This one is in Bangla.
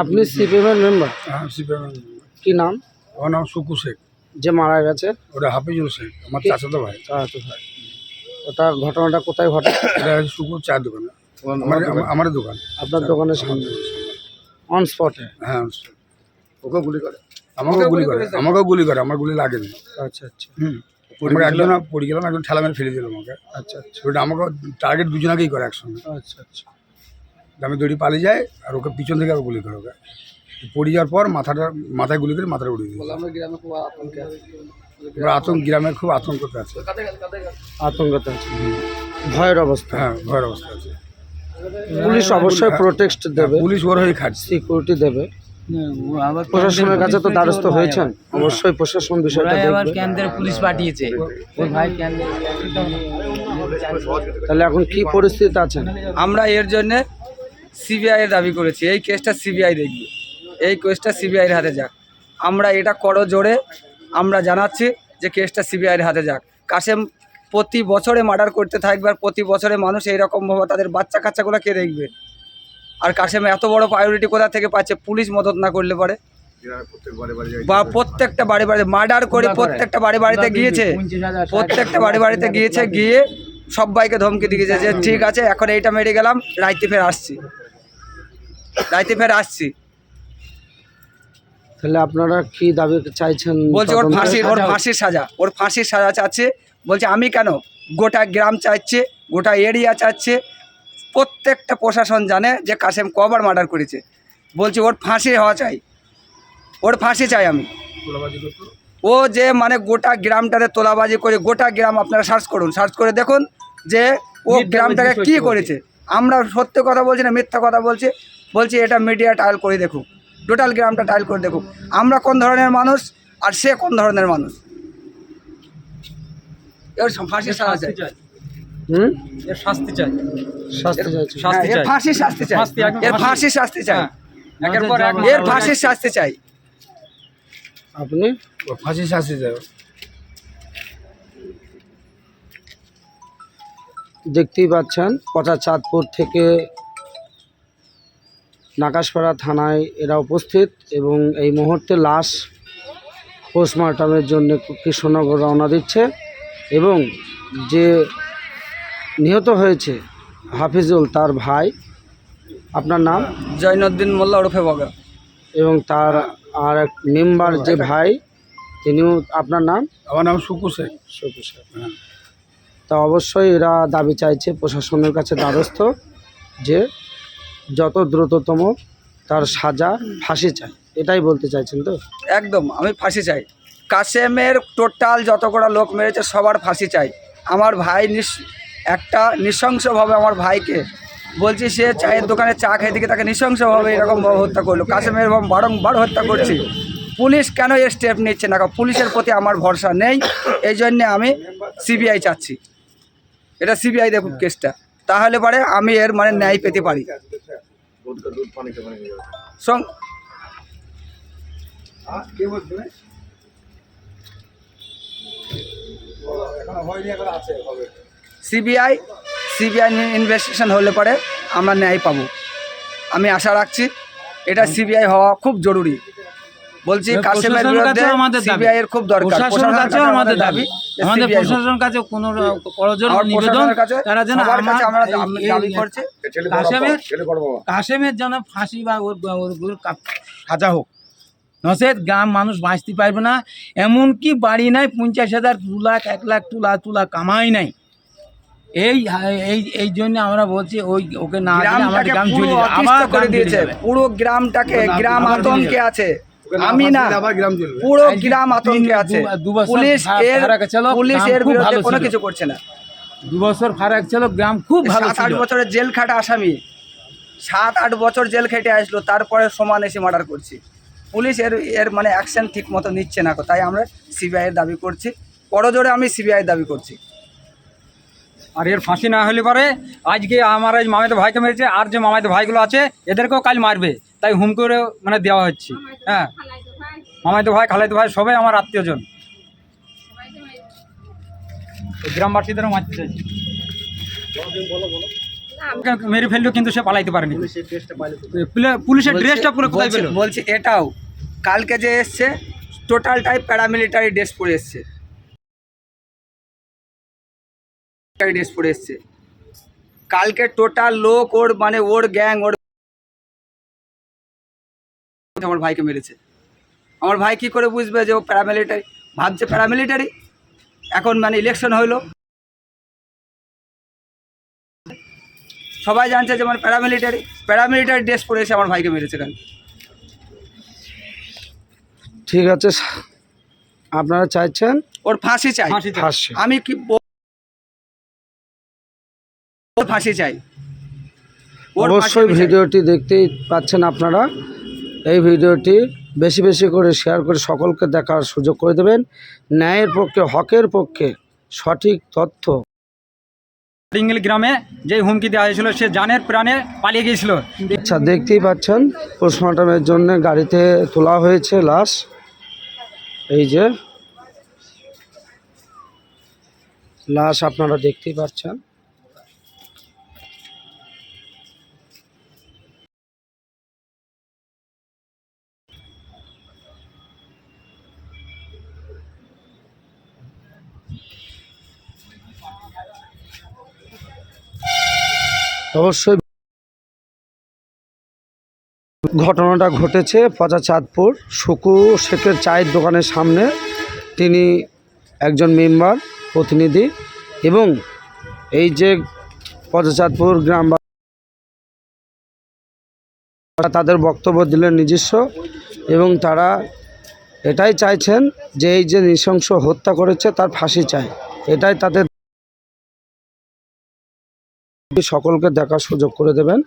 আপনি সিপিএমের মেম্বার হ্যাঁ সিপিএম কি নাম? আমার নাম সুকু শেখ। যে মারা গেছে? ওটা হাফিজুল শেখ আমার? চাচাতো ভাই। চাচাতো ভাই। ওটা ঘটনাটা কোথায় ঘটে? এটা সুকুর চায়ের দোকান। আমার দোকান? আপনার দোকানের সামনে। অন স্পটে হ্যাঁ ওকে গুলি করে? আমাকেও গুলি করে। আমাকেও গুলি করে আমার গুলি লাগেনি আচ্ছা আচ্ছা। হুম। আমাকে একজন পড়ে গেলাম একজন ঠেলা মেরে ফেলে দিল আমাকে। আচ্ছা আচ্ছা। ওটা আমাকে টার্গেট দুজনাকেই করে একসঙ্গে। আচ্ছা আচ্ছা। আমি দড়ি পালিয়ে যায় আর ওকে পিছন থেকে আবার গুলি করে ওকে। পড়ে যাওয়ার পর মাথাটা মাথায় গুলি করে মাথাটা উড়িয়ে দিল আমরা গ্রামে খুব আতঙ্কে আছি। গ্রামের খুব আতঙ্কতে আছে। আতঙ্কতে আছে। ভয়ের অবস্থা। হ্যাঁ ভয়ের অবস্থা আছে। পুলিশ অবশ্যই প্রোটেক্ট দেবে। পুলিশ ওর হয়ে খাটছে। সিকিউরিটি দেবে। প্রশাসনের কাছে তো দ্বারস্থ হয়েছেন। অবশ্যই প্রশাসন বিষয়টা আবার কেন্দ্রের পুলিশ পাঠিয়েছে। ওর ভাই কেন্দ্রে তাহলে এখন কি পরিস্থিতি আছেন? আমরা এর জন্য সিবিআই এর দাবি করেছি। এই কেসটা সিবিআই দেখবে। এই কেসটা সিবিআইয়ের হাতে যাক। আমরা এটা করো জোরে। আমরা জানাচ্ছি যে কেসটা সিবিআইয়ের হাতে যাক। কাসেম প্রতি বছরে মার্ডার করতে থাকবে আর প্রতি বছরে মানুষ এইরকমভাবে তাদের বাচ্চা কাচ্চাগুলো কে দেখবে? আর কাশেম এত বড় প্রায়োরিটি কোথা থেকে পাচ্ছে? পুলিশ মদত না করলে পারে। বা প্রত্যেকটা বাড়ি বাড়িতে মার্ডার করে প্রত্যেকটা বাড়ি বাড়িতে গিয়েছে। প্রত্যেকটা বাড়ি বাড়িতে গিয়েছে গিয়ে সবাইকে ধমকি দিয়েছে যে ঠিক আছে এখন এইটা মেরে গেলাম রাইতে ফের আসছি। রাইতে ফের আসছি। তাহলে আপনারা কি দাবি চাইছেন? বলছে ওর? ফাঁসির ওর ফাঁসির সাজা। ওর ফাঁসির সাজা চাচ্ছে। বলছে আমি কেন? গোটা গ্রাম চাইছে গোটা এরিয়া চাচ্ছে প্রত্যেকটা প্রশাসন জানে যে কাসেম কবার মার্ডার করেছে। বলছে ওর ফাঁসি হওয়া চাই। ওর ফাঁসি চাই আমি। ও যে মানে গোটা গ্রামটাতে তোলাবাজি করে গোটা গ্রাম আপনারা সার্চ করুন। সার্চ করে দেখুন যে ও গ্রামটাকে কি করেছে। আমরা সত্য কথা বলছি না মিথ্যা কথা বলছি। বলছি এটা মিডিয়া টাইল করে দেখুক টোটাল গ্রামটা টাইল করে দেখুক আমরা কোন ধরনের মানুষ আর সে কোন ধরনের মানুষ? এর ফাঁসি সাজা চাই। হুম? এর শাস্তি চাই। শাস্তি চাইছেন হ্যাঁ, এর ফাঁসি শাস্তি চাই। এর ফাঁসি। ফাঁসি শাস্তি চাই। হ্যাঁ। একের পর এক এর ফাঁসির শাস্তি চাই। আপনি? ফাঁসি শাস্তি দেয় দেখতেই পাচ্ছেন পচা চাঁদপুর থেকে নাকাশপাড়া থানায় এরা উপস্থিত এবং এই মুহূর্তে লাশ পোস্টমর্টমের জন্য কৃষ্ণনগর রওনা দিচ্ছে এবং যে নিহত হয়েছে হাফিজুল তার ভাই আপনার নাম? জৈনুদ্দিন মোল্লা ওরফে বগা। এবং তার আর এক মেম্বার যে ভাই তিনিও আপনার নাম? আমার নাম সুকু শেখ। শফি সাহেব। তা অবশ্যই এরা দাবি চাইছে প্রশাসনের কাছে দ্বারস্থ যে যত দ্রুততম তার সাজা ফাঁসি চাই এটাই বলতে চাইছেন তো? একদম, আমি ফাঁসি চাই। কাসেমের টোটাল যত কটা লোক মেরেছে সবার ফাঁসি চাই। আমার ভাই নিঃস একটা নৃশংসভাবে আমার ভাইকে বলছি, সে চায়ের দোকানে চা খেয়ে থেকে তাকে নৃশংসভাবে এরকমভাবে হত্যা করল। কাসেমের এরকম বারংবার হত্যা করছি। পুলিশ কেন এর স্টেপ নিচ্ছে না? পুলিশের প্রতি আমার ভরসা নেই। এই জন্যে আমি সিবিআই চাচ্ছি। এটা সিবিআই দেখুক কেসটা তাহলে পরে আমি এর মানে ন্যায় পেতে পারি। সং। সিবিআই সিবিআই ইনভেস্টিগেশন হলে পরে আমরা ন্যায় পাবো। আমি আশা রাখছি এটা সিবিআই হওয়া খুব জরুরি। বলছি কাশেমের বিরুদ্ধে। সিবিআই এর খুব দরকার। প্রশাসনের কাছে আমাদের দাবি। আমাদের। প্রশাসনের কাছে কোনো করজোর নিবেদন তারা যেন আমরা দাবি- করছি। কাশেমের কাশেমের যেন ফাঁসি বা ওর ওর কা- সাজা হোক। নসেদ গ্রাম মানুষ বাঁচতে পারবে না। এমনকি বাড়ি নাই পঞ্চাশ হাজার দু লাখ এক লাখ তুলা তুলা কামাই নাই। এই এই এই জন্য আমরা বলছি ওই ওকে না আমাদের গ্রাম আবার করে দিয়েছে। পুরো গ্রামটাকে গ্রাম আতঙ্কে আছে। আমি না পুরো গ্রাম আতঙ্কে আছে। পুলিশ এর পুলিশ এর বিরুদ্ধে কোনো কিছু করছে না। দু বছর ফারাক ছিল গ্রাম খুব ভালো সাত আট বছরের জেল খাটা আসামি। সাত আট বছর জেল খেটে আসলো তারপরে সমান এসে মার্ডার করছি। পুলিশ এর এর মানে অ্যাকশন ঠিক মতো নিচ্ছে না তাই আমরা সিবিআই এর দাবি করছি। করজোরে আমি সিবিআই দাবি করছি। আর এর ফাঁসি না হলে পরে আজকে আমার এই মামাতো ভাইকে মেরেছে আর যে মামাতো ভাইগুলো আছে এদেরকেও কাল মারবে। তাই হুম করে মানে দেওয়া হচ্ছে। হ্যাঁ। মামাতো ভাই খালাইতো ভাই সবাই আমার আত্মীয়জন। গ্রামবাসীদেরও মারতে চাইছে মেরে ফেলল কিন্তু সে পালাইতে পারেনি। পুলিশের ড্রেসটা পুরো কোথায় বলছি- পেল? বলছি এটাও। কালকে যে এসছে টোটালটাই প্যারামিলিটারি ড্রেস পরে এসছে। ড্রেস পরে এসছে। কালকে টোটাল লোক ওর মানে ওর গ্যাং ওর আমার ভাইকে মেরেছে। আমার ভাই কি করে বুঝবে যে ও প্যারামিলিটারি ভাবছে প্যারামিলিটারি এখন মানে ইলেকশন হইল। সবাই জানছে যে মানে প্যারামিলিটারি প্যারামিলিটারি ড্রেস পরে এসে আমার ভাইকে মেরেছে কাল ঠিক আছে আপনারা চাইছেন? ওর ফাঁসি চাই। ফাঁসি আমি কি ওর ফাঁসি চাই। অবশ্যই ভিডিওটি দেখতেই পাচ্ছেন আপনারা। এই ভিডিওটি বেশি বেশি করে শেয়ার করে সকলকে দেখার সুযোগ করে দেবেন। ন্যায়ের পক্ষে হকের পক্ষে সঠিক তথ্য। ডিঙ্গল গ্রামে যে হুমকি দেওয়া হয়েছিল সে জানের প্রাণে পালিয়ে গিয়েছিল। আচ্ছা দেখতেই পাচ্ছেন পোস্টমর্টমের জন্য গাড়িতে তোলা হয়েছে লাশ। এই যে লাশ আপনারা দেখতেই পাচ্ছেন। অবশ্যই ঘটনাটা ঘটেছে পচাচাঁদপুর। সুকু শেখের চায়ের দোকানের সামনে। তিনি একজন মেম্বার, প্রতিনিধি এবং এই যে পচাচাঁদপুর গ্রাম তাদের বক্তব্য দিলেন নিজস্ব এবং তারা এটাই চাইছেন যে এই যে নৃশংস হত্যা করেছে তার ফাঁসি চাই। এটাই তাদের সকলকে দেখার সুযোগ করে দেবেন।